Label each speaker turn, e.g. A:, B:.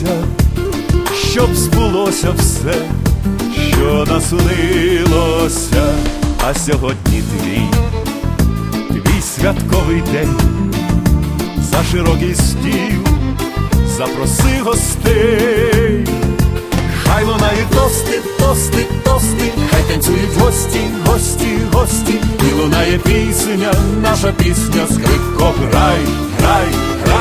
A: любилося, щоб збулося все, що наснилося, а сьогодні твій, твій святковий день. За широкий стіл, запроси гостей, хай лунають тости, тости, тости, хай танцюють гості, гості, гості, і лунає пісня, наша пісня, скрипко, грай, грай,